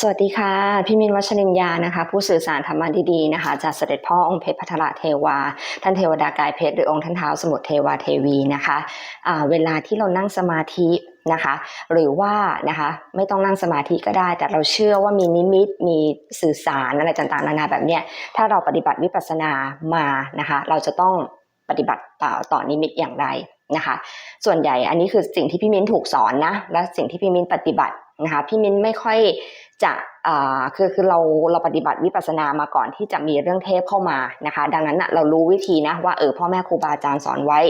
สวัสดีค่ะ พี่มินวัชรินยานะคะ ผู้สื่อสารธรรมะดีๆนะคะจากเสด็จพ่อองค์เพชรพัทรเทวา ท่านเทวดากายเพชรหรือองค์ท่านเท้าสมุทรเทวาเทวีนะคะอ่าเวลาที่เรานั่งสมาธินะคะหรือว่านะคะไม่ต้องนั่งสมาธิก็ได้ แต่เราเชื่อว่ามีนิมิตมีสื่อสารอะไรต่างๆนานาแบบเนี้ยถ้าเราปฏิบัติวิปัสสนามานะคะเราจะต้องปฏิบัติต่อต่อนิมิตอย่างไร นะคะ ส่วนใหญ่อันนี้คือสิ่งที่พี่มิ้นถูกสอนนะและสิ่งที่พี่มิ้นปฏิบัตินะคะพี่มิ้นไม่ค่อยจะคือคือเราเราปฏิบัติวิปัสสนามาก่อนที่จะมีเรื่องเทพเข้ามานะคะ ดังนั้นนะเรารู้วิธีนะว่าเออพ่อแม่ครูบาอาจารย์สอนไว้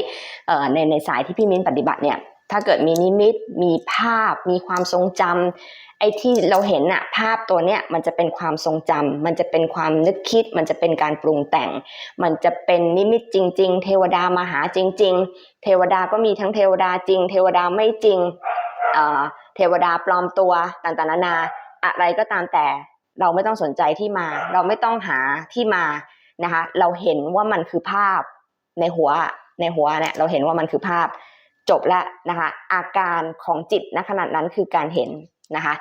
ในในสายที่พี่มิ้นปฏิบัติเนี่ย ถ้าเกิดมีนิมิต มีภาพ มีความทรงจำไอ้ที่เราเห็นอะภาพตัวเนี้ยมันจะเป็นความทรงจำมันจะเป็นความนึกคิด มันจะเป็นการปรุงแต่ง มันจะเป็นนิมิตจริง ๆ เทวดามาหาจริง ๆ เทวดาก็มีทั้งเทวดาจริง เทวดาไม่จริงเอ่อเทวดาปลอมตัวต่างๆนานาอะไรก็ตามแต่เราไม่ต้องสนใจที่มา เราไม่ต้องหาที่มานะคะ เราเห็นว่ามันคือภาพในหัวในหัวเนี่ยเราเห็นว่ามันคือภาพ จบแล้วนะคะอาการของจิตณขนาดนั้นคือการเห็นนะคะ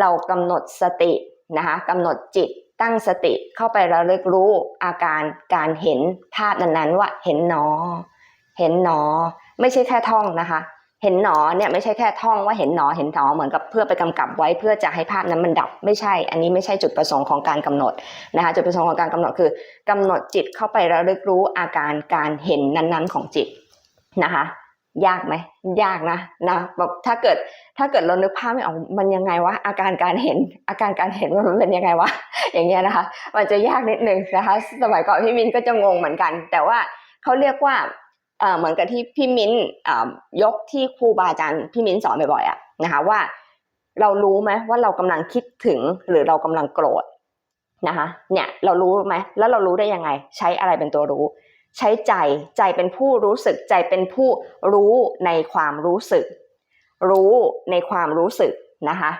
เรากำหนดสตินะคะกำหนดจิตตั้งสติเข้าไประลึกรู้อาการการเห็นภาพนั้นๆว่าเห็นหนอ เห็นหนอ ไม่ใช่แค่ท่องนะคะ เห็นหนอเนี่ยไม่ใช่แค่ท่องว่าเห็นหนอเห็นหนอเหมือนกับเพื่อไปกำกับไว้เพื่อจะให้ภาพนั้นมันดับ ไม่ใช่ อันนี้ไม่ใช่จุดประสงค์ของการกำหนดนะคะจุดประสงค์ของการกำหนดคือกำหนดจิตเข้าไประลึกรู้อาการการเห็นนั้นๆ ของจิตนะคะ ยากไหมยากนะนะแบบถ้าเกิดถ้าเกิดเรานึกภาพไม่ออกมันยังไงวะอาการการเห็น อาการการเห็นมันเป็นยังไงวะอย่างเงี้ยนะคะ มันจะยากนิดนึงนะคะ สมัยก่อนพี่มินก็จะงงเหมือนกัน แต่ว่าเขาเรียกว่าเหมือนกับที่พี่มิ้นยกที่ครูบาอาจารย์พี่มิ้นสอนบ่อยๆอะนะคะว่าเรารู้ไหมว่าเรากำลังคิดถึงหรือเรากำลังโกรธนะคะเนี่ยเรารู้ไหมแล้วเรารู้ได้ยังไง ใช้อะไรเป็นตัวรู้ ใช้ใจใจเป็นผู้รู้สึกใจเป็นผู้รู้ในความรู้สึก รู้ในความรู้สึกนะคะ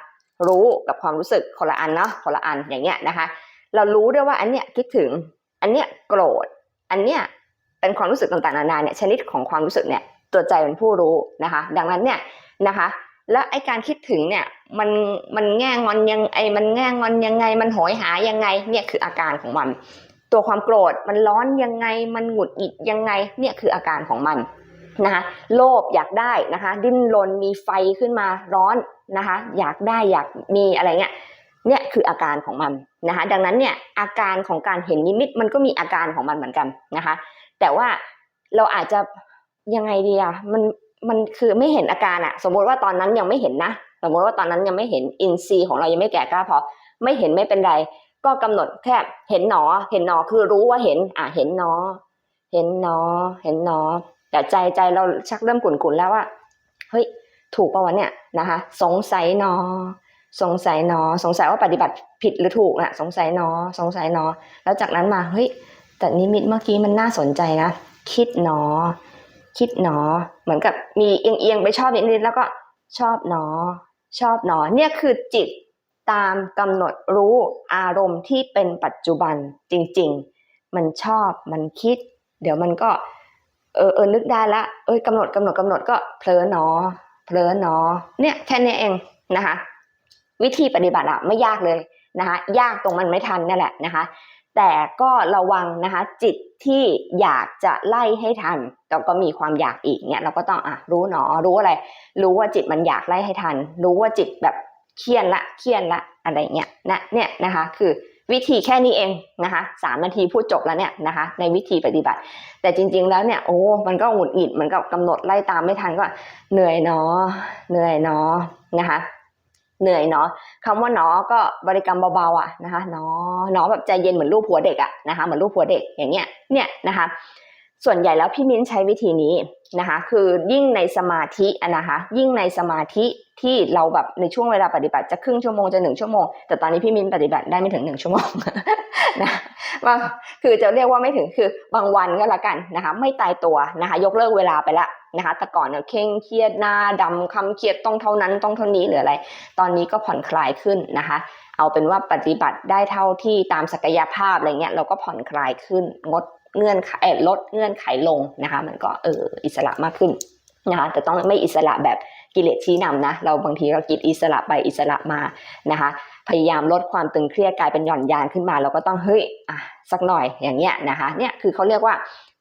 รู้กับความรู้สึกคนละอันเนาะคนละอันอย่างเงี้ยนะคะ เรารู้ด้วยว่าอันเนี้ยคิดถึง อันเนี้ยโกรธ อันเนี้ยเป็นความรู้สึกต่างๆนานาเนี่ยชนิดของความรู้สึกเนี่ยตัวใจเป็นผู้รู้นะคะ ดังนั้นเนี่ยนะคะ แล้วไอการคิดถึงเนี่ยมันมันแง่งอนยังไอมันแง่งอนยังไง มันโหยหายังไงเนี่ยคืออาการของมัน ตัวความโกรธมันร้อนยังไงมันหงุดหงิดยังไงเนี่ยคืออาการของมันนะคะโลภอยากได้นะคะ ดิ้นรนมีไฟขึ้นมาร้อนนะคะ อยากได้อยากมีอะไรเงี้ยเนี่ยคืออาการของมันนะคะ ดังนั้นเนี่ยอาการของการเห็นนิมิตมันก็มีอาการของมันเหมือนกันนะคะ แต่ว่าเราอาจจะยังไงดีอะมันมันคือไม่เห็นอาการอะสมมติว่าตอนนั้นยังไม่เห็นนะ สมมติว่าตอนนั้นยังไม่เห็นอินทรีย์ของเรายังไม่แก่กล้าพอไม่เห็นไม่เป็นไร ก็กำหนดแค่เห็นหนอ เห็นหนอคือรู้ว่าเห็น อะเห็นหนอ เห็นหนอ เห็นหนอ แต่ใจใจเราชักเริ่มกุ่นๆแล้วว่าเฮ้ยถูกปะวะเนี่ยนะคะ สงสัยหนอ สงสัยหนอ สงสัยว่าปฏิบัติผิดหรือถูกน่ะสงสัยหนอ สงสัยหนอ แล้วจากนั้นมาเฮ้ยแต่นิมิตเมื่อกี้มันน่าสนใจนะคิดหนอ คิดหนอ เหมือนกับมีเอียงๆไปชอบนิดๆแล้วก็ชอบหนอ ชอบหนอ เนี่ยคือจิต ตามกำหนดรู้อารมณ์ที่เป็นปัจจุบันจริง ๆ มันชอบมันคิด เดี๋ยวมันก็เออเออนึกได้ละเอ้ยกำหนดกำหนดกำหนดก็เพลอหนอเพลอหนอเนี่ยแค่นี้เองนะคะวิธีปฏิบัติอะไม่ยากเลยนะคะยากตรงมันไม่ทันนั่นแหละนะคะแต่ก็ระวังนะคะจิตที่อยากจะไล่ให้ทันเราก็มีความอยากอีกเนี่ยเราก็ต้องอะรู้หนอรู้อะไร รู้ว่าจิตมันอยากไล่ให้ทัน รู้ว่าจิตแบบ เครียดละเครียดละอะไรเงี้ยนะเนี่ยนะคะคือวิธีแค่นี้เองนะคะสามนาทีพูดจบแล้วเนี่ยนะคะในวิธีปฏิบัติ แต่จริง ๆ แล้วเนี่ยโอ้มันก็หงุดหงิดเหมือนกับกำหนดไล่ตามไม่ทันก็เหนื่อยเนาะเหนื่อยเนาะนะคะเหนื่อยเนาะคำว่าเนาะก็บริกรรมเบาๆอะนะคะเนาะเนาะแบบใจเย็นเหมือนรูปหัวเด็กอะนะคะเหมือนรูปหัวเด็กอย่างเงี้ยเนี่ยนะคะส่วนใหญ่แล้วพี่มิ้นใช้วิธีนี้ นะคะคือยิ่งในสมาธิอะนะคะยิ่งในสมาธิที่เราแบบในช่วงเวลาปฏิบัติจะครึ่งชั่วโมงจะหนึ่งชั่วโมง แต่ตอนนี้พี่มิ้นปฏิบัติได้ไม่ถึงหนึ่งชั่วโมงนะว่าคือจะเรียกว่าไม่ถึงคือบางวันก็แล้วกันนะคะไม่ตายตัวนะคะยกเลิกเวลาไปละนะคะแต่ก่อนเนี่ยเคร่งเครียดหน้าดำคำเครียดต้องเท่านั้นต้องเท่านี้หรืออะไร ตอนนี้ก็ผ่อนคลายขึ้นนะคะเอาเป็นว่าปฏิบัติได้เท่าที่ตามศักยภาพอะไรเงี้ยเราก็ผ่อนคลายขึ้นงด เงื่อนไขลดเงื่อนไขลงนะคะ มันก็เอออิสระมากขึ้นนะคะแต่ต้องไม่อิสระแบบกิเลสชี้นำนะ เราบางทีเรากิดอิสระไปอิสระมานะคะ พยายามลดความตึงเครียดกลายเป็นหย่อนยานขึ้นมา เราก็ต้องเฮ้ยอะสักหน่อยอย่างเงี้ยนะคะเนี่ยคือเขาเรียกว่า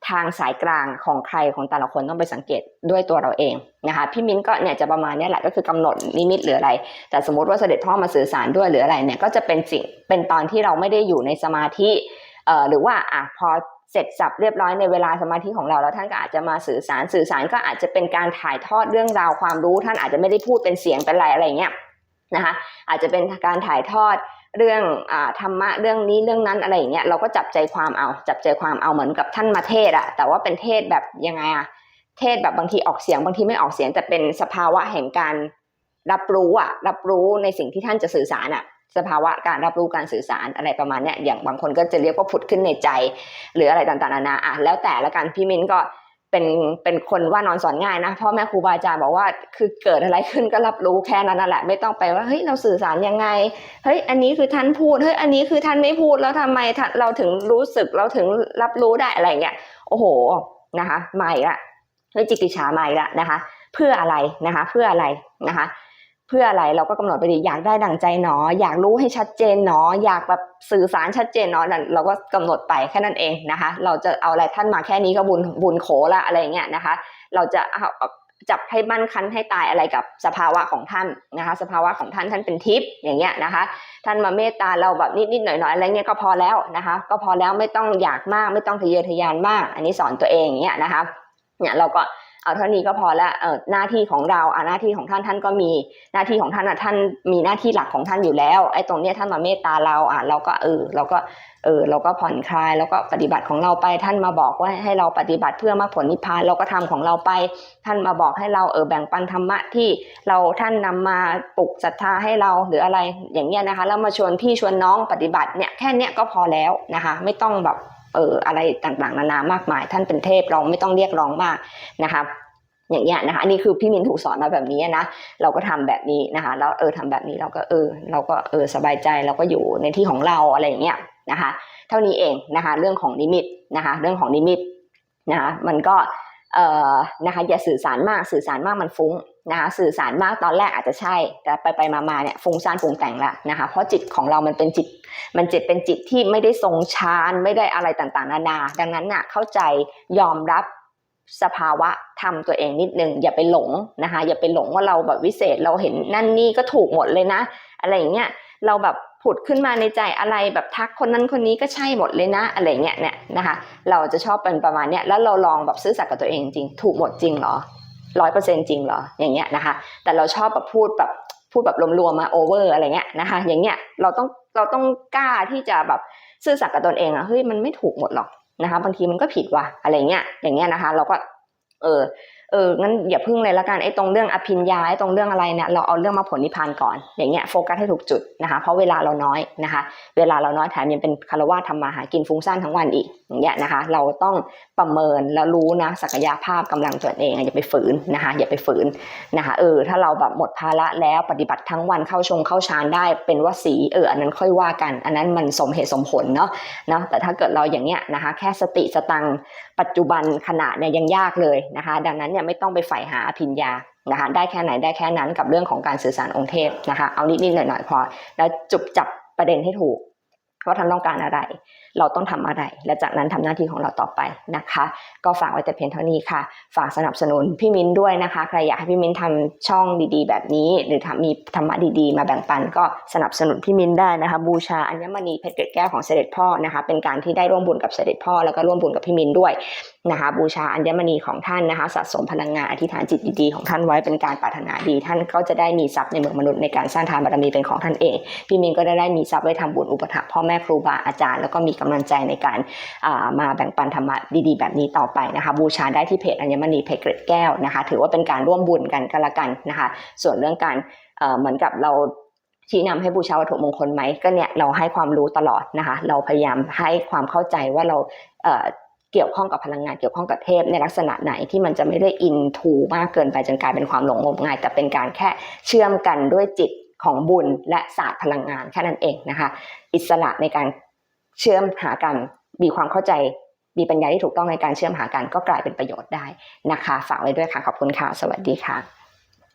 ทางสายกลางของใครของแต่ละคนต้องไปสังเกตด้วยตัวเราเองนะคะพี่มิ้นก็เนี่ยจะประมาณนี้แหละก็คือกำหนดนิมิตหรืออะไร แต่สมมติว่าเสด็จพ่อมาสื่อสารด้วยหรืออะไรเนี่ยก็จะเป็นสิ่งเป็นตอนที่เราไม่ได้อยู่ในสมาธิเอ่อหรือว่าอะพอ เสร็จสับเรียบร้อยในเวลาสมาธิของเราแล้วท่านก็อาจจะมาสื่อสารสื่อสารก็อาจจะเป็นการถ่ายทอดเรื่องราวความรู้ ท่านอาจจะไม่ได้พูดเป็นเสียงเป็นอะไรอะไรเงี้ยนะคะอาจจะเป็นการถ่ายทอดเรื่องอธรรมะเรื่องนี้เรื่องนั้นอะไรอย่างเงี้ยเราก็จับใจความเอาจับใจความเอาเหมือนกับท่านมาเทศอะแต่ว่าเป็นเทศแบบยังไงอะเทศแบบบางทีออกเสียงบางทีไม่ออกเสียงแต่เป็นสภาวะแห่งการรับรู้อะรับรู้ในสิ่งที่ท่านจะสื่อสารอะ สภาวะการรับรู้การสื่อสารอะไรประมาณเนี้ยอย่างบางคนก็จะเรียกว่าผุดขึ้นในใจ หรืออะไรต่างๆนานาอะแล้วแต่ละกันพี่มิ้นก็เป็นเป็นคนว่านอนสอนง่ายนะพ่อแม่ครูบาอาจารย์บอกว่าคือเกิดอะไรขึ้นก็รับรู้แค่นั้นนั่นแหละ ไม่ต้องไปว่าเฮ้ยเราสื่อสารยังไงเฮ้ยอันนี้คือท่านพูดเฮ้ยอันนี้คือท่านไม่พูดแล้วทำไมเราถึงรู้สึกเราถึงรับรู้ได้อะไรเงี้ยโอ้โหนะคะมาอีกละเฮ้ยจิกิจฉามาอีกละนะคะ เพื่ออะไรนะคะ เพื่ออะไรนะคะ พื่ออะไรเราก็กำหนดไปดีอยากได้ดั่งใจหนอ อยากรู้ให้ชัดเจนหนอ อยากแบบสื่อสารชัดเจนหนอนั่นเราก็กำหนดไปแค่นั้นเองนะคะ เราจะเอาอะไรท่านมาแค่นี้ก็บุญบุญโขละอะไรเงี้ยนะคะ เราจะเอาเอาจับให้มั่นคันให้ตายอะไรกับสภาวะของท่านนะคะ สภาวะของท่านท่านเป็นทิพย์อย่างเงี้ยนะคะ ท่านมาเมตตาเราแบบนิดๆหน่อยๆอะไรเงี้ยก็พอแล้วนะคะ ก็พอแล้วไม่ต้องอยากมากไม่ต้องทะเยอทะยานมาก อันนี้สอนตัวเองอย่างเงี้ยนะคะเนี่ยเราก็ เอาเท่านี้ก็พอละเออหน้าที่ของเราอะหน้าที่ของท่านท่านก็มีหน้าที่ของท่านอะท่านมีหน้าที่หลักของท่านอยู่แล้ว ไอ้ตรงเนี้ยท่านมาเมตตาเราอะเราก็เออเราก็เออเราก็ผ่อนคลายแล้วก็ปฏิบัติของเราไปท่านมาบอกว่าให้เราปฏิบัติเพื่อมรรคผลนิพพานเราก็ทำของเราไป ท่านมาบอกให้เราเออแบ่งปันธรรมะที่เราท่านนำมาปลุกศรัทธาให้เราหรืออะไรอย่างเงี้ยนะคะแล้วมาชวนพี่ชวนน้องปฏิบัติเนี่ยแค่เนี้ยก็พอแล้วนะคะ ไม่ต้องแบบ เอออะไรต่างๆนานามากมาย ท่านเป็นเทพเราไม่ต้องเรียกร้องมากนะคะอย่างเงี้ยนะคะอันนี้คือพี่มินถูกสอนมาแบบนี้นะเราก็ทำแบบนี้นะคะแล้วเออทำแบบนี้เราก็เออ เราก็เออสบายใจเราก็อยู่ในที่ของเราอะไรอย่างเงี้ยนะคะ เท่านี้เองนะคะ เรื่องของนิมิตนะคะ เรื่องของนิมิตนะคะมันก็เอ่อนะคะอย่าสื่อสารมากสื่อสารมากมันฟุ้ง นะคะสื่อสารมากตอนแรกอาจจะใช่ แต่ไปไปมามาเนี่ยฟุ้งซ่านปรุงแต่งละนะคะเพราะจิตของเรามันเป็นจิต มันจิตเป็นจิตที่ไม่ได้ทรงฌานไม่ได้อะไรต่างๆ นานา ดังนั้นน่ะเข้าใจยอมรับสภาวะทำตัวเองนิดนึง อย่าไปหลงนะคะอย่าไปหลงว่าเราแบบวิเศษเราเห็นนั่นนี่ก็ถูกหมดเลยนะ อะไรอย่างเงี้ยเราแบบผุดขึ้นมาในใจอะไรแบบทักคนนั้นคนนี้ก็ใช่หมดเลยนะ อะไรเงี้ยเนี่ยนะคะ เราจะชอบเป็นประมาณเนี้ยแล้วเราลองแบบซื่อสัตย์กับตัวเองจริงถูกหมดจริงเหรอ ร้อยเปอร์เซ็นจริงเหรออย่างเงี้ยนะคะ แต่เราชอบแบบพูดแบบพูดแบบรวมๆมาโอเวอร์อะไรเงี้ยนะคะ อย่างเงี้ยเราต้องเราต้องกล้าที่จะแบบซื่อสัตย์กับตนเองอะเฮ้ยมันไม่ถูกหมดหรอกนะคะ บางทีมันก็ผิดว่ะอะไรเงี้ยอย่างเงี้ยนะคะ เราก็เออเอองั้นอย่าพึ่งเลยละกันไอ้ตรงเรื่องอภิญญาไอ้ตรงเรื่องอะไรเนี่ยเราเอาเรื่องมาผลนิพพานก่อน อย่างเงี้ยโฟกัสให้ถูกจุดนะคะ เพราะเวลาเราน้อยนะคะ เวลาเราน้อยแถมยังเป็นคารวะทำมาหากินฟุ้งซ่านทั้งวันอีกอย่างเงี้ยนะคะ เราต้องประเมินแล้วรู้นะศักยภาพกำลังตัวเองอย่าไปฝืนนะคะ อย่าไปฝืนนะคะเออถ้าเราแบบหมดภาระแล้วปฏิบัติทั้งวันเข้าชงเข้าฌานได้เป็นวสีเอออันนั้นค่อยว่ากัน อันนั้นมันสมเหตุสมผลเนาะเนาะแต่ถ้าเกิดเราอย่างเงี้ยนะคะ แค่สติสตังปัจจุบันขณะเนี่ยยังยากเลยนะคะ ดังนั้นเนี่ยไม่ต้องไปใฝ่หาอภิญญานะคะได้แค่ไหนได้แค่นั้นกับเรื่องของการสื่อสารองค์เทพนะคะเอานิดๆหน่อยๆพอ แล้วจุบจับประเด็นให้ถูก ว่าท่านต้องการอะไร เราต้องทำอะไร และจากนั้นทำหน้าที่ของเราต่อไปนะคะ ก็ฝากไว้แต่เพียงเท่านี้ค่ะ ฝากสนับสนุนพี่มิ้นด้วยนะคะ ใครอยากให้พี่มิ้นทำช่องดีๆ แบบนี้ หรือทำมีธรรมะดีๆ มาแบ่งปัน ก็สนับสนุนพี่มิ้นได้นะคะ บูชาอัญมณีเพชรเกล็ดแก้วของเสด็จพ่อนะคะ เป็นการที่ได้ร่วมบุญกับเสด็จพ่อ แล้วก็ร่วมบุญกับพี่มิ้นด้วยนะคะ บูชาอัญมณีของท่านนะคะ สะสมพลังงานอธิษฐานจิตดีๆของท่านไว้เป็นการปรารถนาดี ท่านก็จะได้มีทรัพย์ในเมืองมนุษย์ในการสร้างทานบารมีเป็นของท่านเอง พี่มิ้นก็ได้ได้มีทรัพย์ไว้ทำบุญอุปถัมภ์พ่อแม่ครูบาอาจารย์ แล้วก็มีกำลังใจในการมาแบ่งปันธรรมะดีๆ แบบนี้ต่อไปนะคะ บูชาได้ที่เพจอัญมณีเพชรเกร็ดแก้วนะคะ ถือว่าเป็นการร่วมบุญกันก็แล้วกันนะคะ ส่วนเรื่องการเหมือนกับเราชี้นำให้บูชาวัตถุมงคลไหมก็เนี่ยเราให้ความรู้ตลอดนะคะ เราพยายามให้ความเข้าใจว่าเราเเกี่ยวข้องกับพลังงานเกี่ยวข้องกับเทพในลักษณะไหนที่มันจะไม่ได้อินทูมากเกินไปจนกลายเป็นความหลงงมงาย แต่เป็นการแค่เชื่อมกันด้วยจิต ของบุญและศาสตร์พลังงานแค่นั้นเองนะคะ อิสระในการเชื่อมหากันมีความเข้าใจมีปัญญาที่ถูกต้องในการเชื่อมหากันก็กลายเป็นประโยชน์ได้นะคะ ฝากไว้ด้วยค่ะ ขอบคุณค่ะ สวัสดีค่ะ